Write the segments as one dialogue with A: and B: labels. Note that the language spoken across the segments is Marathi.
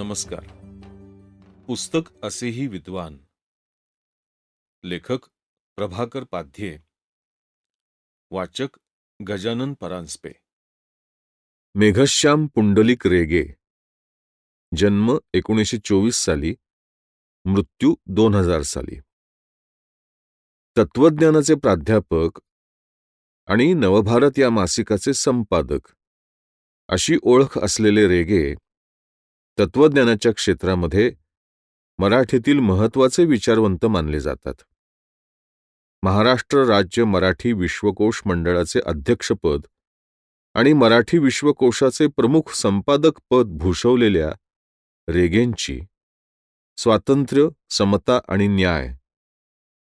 A: नमस्कार. पुस्तक असेही विद्वान. लेखक प्रभाकर पाध्ये. वाचक गजानन परांजपे. मेघश्याम पुंडलिक रेगे. जन्म एकोणीसशे चोवीस साली. मृत्यू दोन हजार साली. तत्वज्ञानाचे प्राध्यापक आणि नवभारत या मासिकाचे संपादक. अशी ओळख असलेले रेगे तत्वज्ञानाच्या क्षेत्रामध्ये मराठीतील महत्त्वाचे विचारवंत मानले जातात. महाराष्ट्र राज्य मराठी विश्वकोश मंडळाचे अध्यक्षपद आणि मराठी विश्वकोशाचे प्रमुख संपादक पद भूषवलेल्या रेगेंची स्वातंत्र्य समता आणि न्याय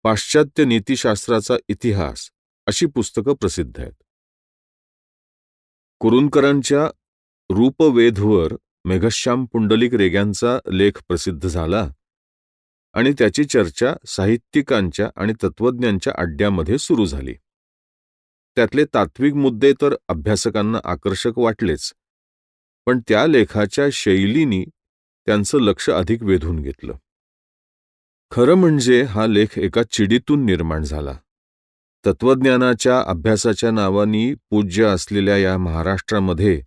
A: पाश्चात्य नीतिशास्त्राचा इतिहास अशी पुस्तकं प्रसिद्ध आहेत. कुरुंकरांच्या रूपवेधवर मेघश्याम पुंडलिक रेग्यांचा लेख प्रसिद्ध झाला आणि त्याची चर्चा साहित्यिकांच्या आणि तत्वज्ञांच्या अड्ड्यामध्ये सुरू झाली. त्यातले तात्विक मुद्दे तर अभ्यासकांना आकर्षक वाटलेच पण त्या लेखाच्या शैलीनी त्यांचं लक्ष अधिक वेधून घेतलं. खरं म्हणजे हा लेख एका चिडीतून निर्माण झाला. तत्वज्ञानाच्या अभ्यासाच्या नावानी पूज्य असलेल्या या महाराष्ट्रामध्ये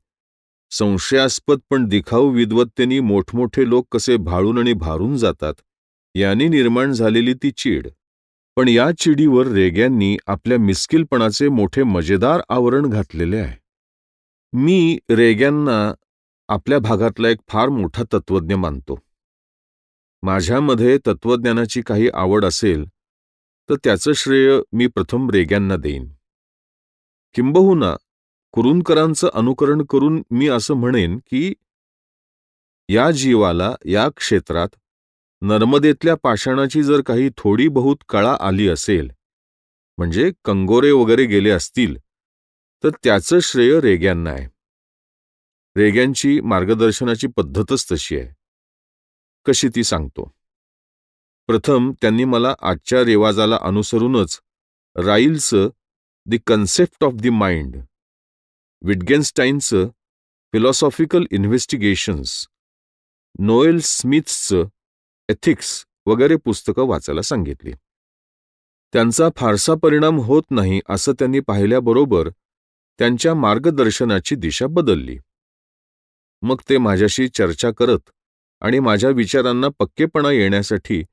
A: संशयास्पद पण दिखाऊ विद्वत्तेनी मोठमोठे लोक कसे भाळून आणि भारून जातात यांनी निर्माण झालेली ती चीड. पण या चिडीवर रेग्यांनी आपल्या मिस्किलपणाचे मोठे मजेदार आवरण घातलेले आहे. मी रेग्यांना आपल्या भागातला एक फार मोठा तत्वज्ञ मानतो. माझ्यामध्ये तत्वज्ञानाची काही आवड असेल तर त्याचं श्रेय मी प्रथम रेग्यांना देईन. किंबहुना कुरुंदकरांचं अनुकरण करून मी असं म्हणेन की या जीवाला या क्षेत्रात नर्मदेतल्या पाषाणाची जर काही थोडी बहुत कळा आली असेल म्हणजे कंगोरे वगैरे गेले असतील तर त्याचं श्रेय रेग्यांना आहे. रेग्यांची मार्गदर्शनाची पद्धतच तशी आहे. कशी ती सांगतो? प्रथम त्यांनी मला आजच्या रेवाजाला अनुसरूनच राईलचं the concept of the mind विटगेनस्टाईनचं philosophical investigations Noel स्मिथचं एथिक्स वगैरे पुस्तकं वाचायला सांगितली. त्यांचा फारसा परिणाम होत नाही असं त्यांनी पाहिल्याबरोबर त्यांच्या मार्गदर्शनाची दिशा बदलली. मग ते माझ्याशी चर्चा करत आणि माझ्या विचारांना पक्केपणा येण्यासाठी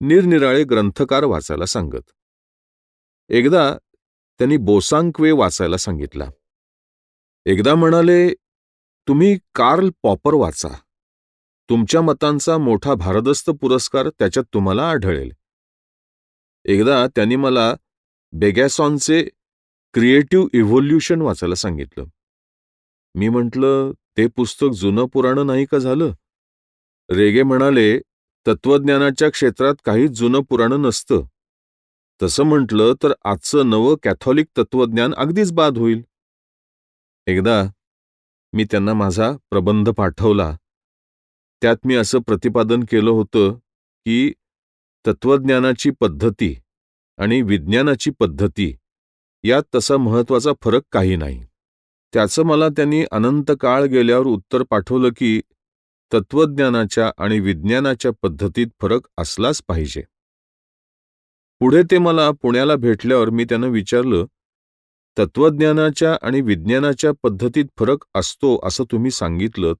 A: निरनिराळे ग्रंथकार वाचायला सांगत. एकदा त्यांनी बोसांक्वे वाचायला सांगितला. एकदा म्हणाले तुम्ही कार्ल पॉपर वाचा. तुमच्या मतांचा मोठा भारदस्त पुरस्कार त्याच्यात तुम्हाला आढळेल. एकदा त्यांनी मला बेगॅसॉनचे क्रिएटिव्ह इव्होल्युशन वाचायला सांगितलं. मी म्हटलं ते पुस्तक जुनं पुराणं नाही का झालं? रेगे म्हणाले तत्वज्ञानाच्या क्षेत्रात काहीच जुनं पुराणं नसतं. तसं म्हटलं तर आजचं नवं कॅथॉलिक तत्वज्ञान अगदीच बाद होईल. एकदा मी त्यांना माझा प्रबंध पाठवला. त्यात मी असं प्रतिपादन केलं होतं की तत्वज्ञानाची पद्धती आणि विज्ञानाची पद्धती यात तसा महत्त्वाचा फरक काही नाही. त्याचं मला त्यांनी अनंत काळ गेल्यावर उत्तर पाठवलं की तत्वज्ञानाच्या आणि विज्ञानाच्या पद्धतीत फरक असलाच पाहिजे. पुढे ते मला पुण्याला भेटल्यावर मी त्यांना विचारलं तत्वज्ञानाच्या आणि विज्ञानाच्या पद्धतीत फरक असतो असं तुम्ही सांगितलं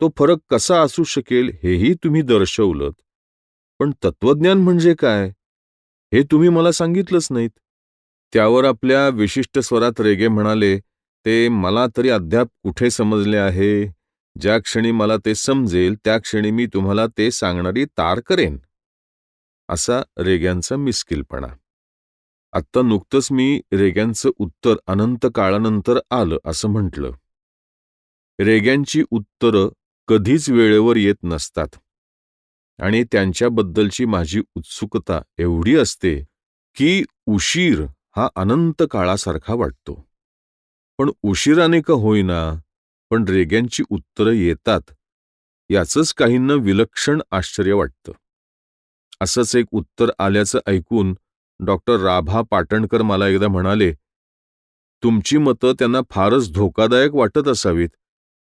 A: तो फरक कसा असू शकेल हेही तुम्ही दर्शवलं पण तत्वज्ञान म्हणजे काय? हे तुम्ही मला सांगितलंच नाहीत. त्यावर आपल्या विशिष्ट स्वरात रेगे म्हणाले ते मला तरी अद्याप कुठे समजले आहे? ज्या क्षणी मला ते समजेल त्या क्षणी मी तुम्हाला ते सांगणारी तार करेन. असा रेग्यांचा मिस्किलपणा. आत्ता नुकतंच मी रेग्यांचं उत्तर अनंत काळानंतर आलं असं म्हटलं. रेग्यांची उत्तरं कधीच वेळेवर येत नसतात. आणि त्यांच्याबद्दलची माझी उत्सुकता एवढी असते की उशीर हा अनंत काळासारखा वाटतो. पण उशिराने का होईना पण रेग्यांची उत्तरं येतात याचंच काहींना विलक्षण आश्चर्य वाटतं. असंच एक उत्तर आल्याचं ऐकून डॉक्टर राभा पाटणकर मला एकदा म्हणाले तुमची मतं त्यांना फारच धोकादायक वाटत असावीत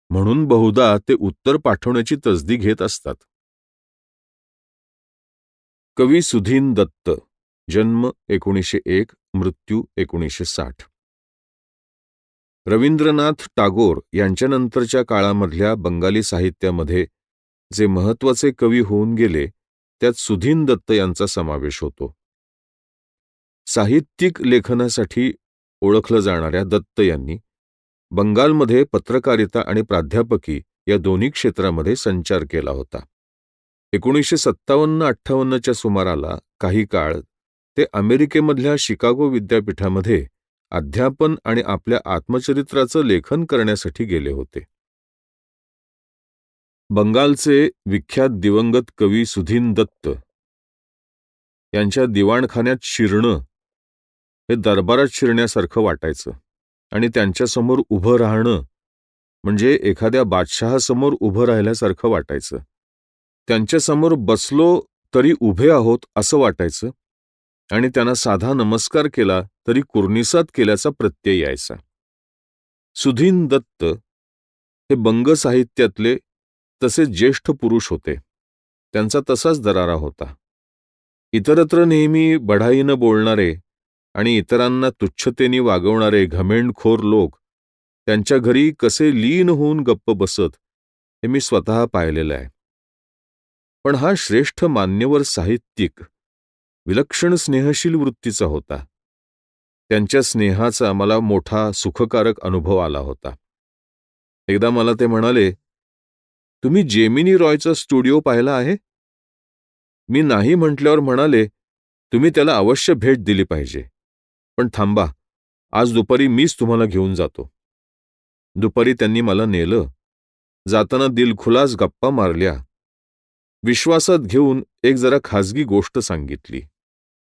A: म्हणून बहुधा ते उत्तर पाठवण्याची तसदी घेत असतात. कवी सुधीन दत्त जन्म एकोणीसशे एक मृत्यू एकोणीसशे साठ. रवींद्रनाथ टागोर यांच्यानंतरच्या काळामधल्या बंगाली साहित्यामध्ये जे महत्त्वाचे कवी होऊन गेले त्यात सुधीन दत्त यांचा समावेश होतो. साहित्यिक लेखनासाठी ओळखलं जाणाऱ्या दत्त यांनी बंगालमध्ये पत्रकारिता आणि प्राध्यापकी या दोन्ही क्षेत्रामध्ये संचार केला होता. एकोणीसशे सत्तावन्न अठ्ठावन्नच्या सुमाराला काही काळ ते अमेरिकेमधल्या शिकागो विद्यापीठामध्ये अध्यापन आणि आपल्या आत्मचरित्राचं लेखन करण्यासाठी गेले होते. बंगालचे विख्यात दिवंगत कवी सुधीन दत्त यांच्या दिवाणखान्यात शिरणं हे दरबारात शिरण्यासारखं वाटायचं. आणि त्यांच्यासमोर उभं राहणं म्हणजे एखाद्या बादशहासमोर उभं राहिल्यासारखं वाटायचं. त्यांच्यासमोर बसलो तरी उभे आहोत असं वाटायचं. आणि त्यांना साधा नमस्कार केला तरी कुर्निसात केल्याचा प्रत्यय यायचा. सुधीन दत्त हे बंग साहित्यातले तसे ज्येष्ठ पुरुष होते. त्यांचा तसाच दरारा होता. इतरत्र नेहमी बढाईनं बोलणारे आणि इतरांना तुच्छतेने वागवणारे घमेंडखोर लोक त्यांच्या घरी कसे लीन होऊन गप्प बसत हे मी स्वतः पाहिलेलं आहे. पण हा श्रेष्ठ मान्यवर साहित्यिक विलक्षण स्नेहशील वृत्तीचा होता. त्यांच्या स्नेहाचा मला मोठा सुखकारक अनुभव आला होता. एकदा मला ते म्हणाले तुम्ही जेमिनी रॉयचा स्टुडिओ पाहिला आहे? मी नाही म्हटल्यावर म्हणाले तुम्ही त्याला अवश्य भेट दिली पाहिजे. पण थांबा आज दुपारी मीच तुम्हाला घेऊन जातो. दुपारी त्यांनी मला नेलं. जाताना दिलखुलास गप्पा मारल्या. विश्वासात घेऊन एक जरा खाजगी गोष्ट सांगितली.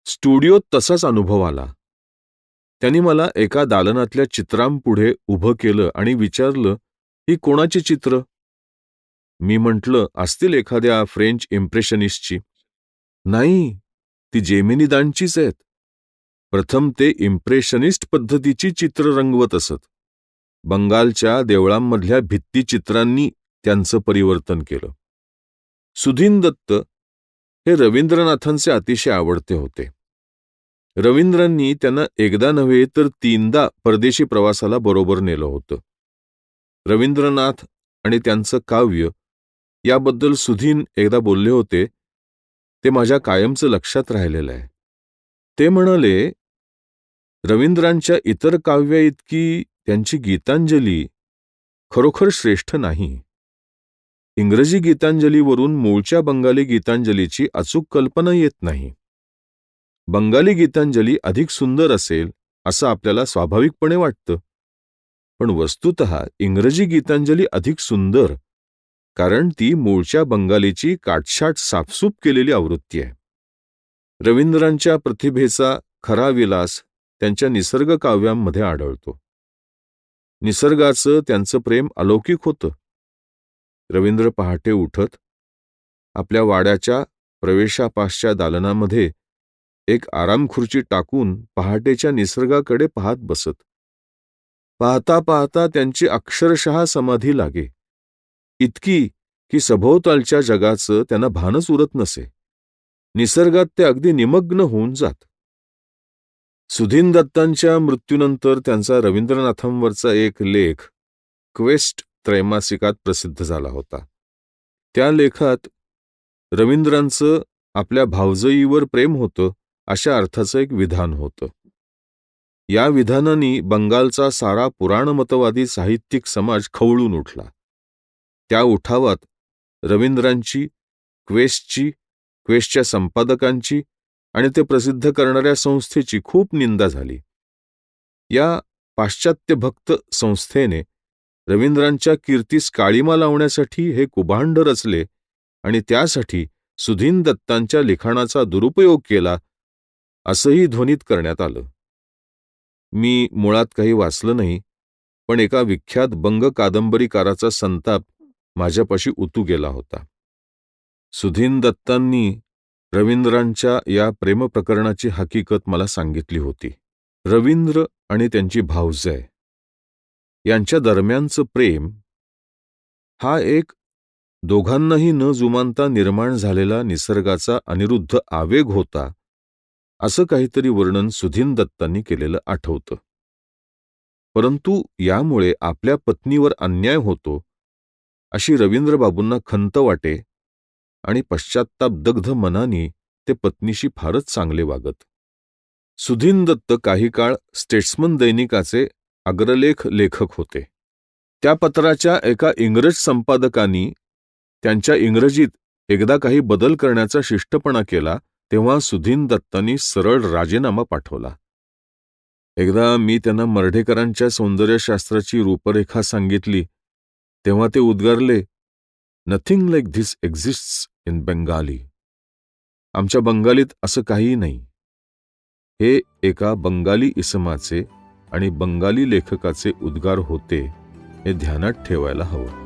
A: स्टुडिओत तसाच अनुभव आला. त्यांनी मला एका दालनातल्या चित्रांपुढे उभं केलं आणि विचारलं ही कोणाची चित्र? मी म्हटलं असतील एखाद्या फ्रेंच इम्प्रेशनिस्टची. नाही ती जेमिनीदांचीच आहेत. प्रथम ते इम्प्रेशनिस्ट पद्धतीची चित्र रंगवत असत. बंगालच्या देवळांमधल्या भित्तीचित्रांनी त्यांचं परिवर्तन केलं. सुधीन दत्त हे रवींद्रनाथांचे अतिशय आवडते होते. रवींद्रांनी त्यांना एकदा नव्हे तर तीनदा परदेशी प्रवासाला बरोबर नेलं होतं. रवींद्रनाथ आणि त्यांचं काव्य याबद्दल सुधीन एकदा बोलले होते ते माझ्या कायमचं लक्षात राहिलेलं आहे. ते म्हणाले रवींद्रांच्या इतर काव्याइतकी त्यांची गीतांजली खरोखर श्रेष्ठ नाही. इंग्रजी गीतांजलीवरून मूळच्या बंगाली गीतांजलीची अचूक कल्पना येत नाही. बंगाली गीतांजली अधिक सुंदर असेल असं आपल्याला स्वाभाविकपणे वाटतं. पण वस्तुत इंग्रजी गीतांजली अधिक सुंदर कारण ती मूळच्या बंगालीची काटछाट साफसूप केलेली आवृत्ती आहे. रवींद्रांच्या प्रतिभेचा खरा विलास त्यांच्या निसर्ग काव्यांमध्ये आढळतो. निसर्गाचं त्यांचं प्रेम अलौकिक होतं. रवींद्र पहाटे उठत आपल्या वाड्याच्या प्रवेशापासच्या दालनामध्ये एक आरामखुर्ची टाकून पहाटेच्या निसर्गाकडे पाहत बसत. पाहता पाहता त्यांची अक्षरशः समाधी लागे. इतकी की सभोवतालच्या जगाचं त्यांना भानच उरत नसे. निसर्गात ते अगदी निमग्न होऊन जात. सुधीन दत्तांच्या मृत्यूनंतर त्यांचा रवींद्रनाथांवरचा एक लेख क्वेस्ट त्रैमासिकात प्रसिद्ध झाला होता. त्या लेखात रवींद्रांचं आपल्या भावजईवर प्रेम होतं अशा अर्थाचं एक विधान होतं. या विधानाने बंगालचा सारा पुराणमतवादी साहित्यिक समाज खवळून उठला. त्या उठावात रवींद्रांची क्वेस्टची क्वेस्टच्या संपादकांची आणि ते प्रसिद्ध करणाऱ्या संस्थेची खूप निंदा झाली. या पाश्चात्य भक्त संस्थेने रवींद्रांच्या कीर्तीस काळीमा लावण्यासाठी हे कुभांड रचले आणि त्यासाठी सुधीन दत्तांच्या लिखाणाचा दुरुपयोग केला असंही ध्वनीत करण्यात आलं. मी मुळात काही वाचलं नाही पण एका विख्यात बंग कादंबरीकाराचा संताप माझ्यापाशी उतू गेला होता. सुधीन दत्तांनी रवींद्रांच्या या प्रेमप्रकरणाची हकीकत मला सांगितली होती. रवींद्र आणि त्यांची भावजय यांच्या दरम्यानचं प्रेम हा एक दोघांनाही न जुमानता निर्माण झालेला निसर्गाचा अनिरुद्ध आवेग होता असं काहीतरी वर्णन सुधीन दत्तांनी केलेलं आठवतं. परंतु यामुळे आपल्या पत्नीवर अन्याय होतो अशी रवींद्रबाबूंना खंत वाटे आणि पश्चात्तापदग्ध मनाने ते पत्नीशी फारच चांगले वागत. सुधीन दत्त काही काळ स्टेट्समन दैनिकाचे अग्रलेख लेखक होते. त्या पत्राच्या एका इंग्रज संपादकांनी त्यांच्या इंग्रजीत एकदा काही बदल करण्याचा शिष्टपणा केला तेव्हा सुधीन दत्तांनी सरळ राजीनामा पाठवला. एकदा मी त्यांना मर्ढेकरांच्या सौंदर्यशास्त्राची रूपरेखा सांगितली तेव्हा ते उद्गारले nothing like this exists in Bengali. आमच्या बंगालीत असं काहीही नाही. हे एका बंगाली इसमाचे आणि बंगाली लेखकाचे उद्गार होते हे ध्यानात ठेवायला हवं.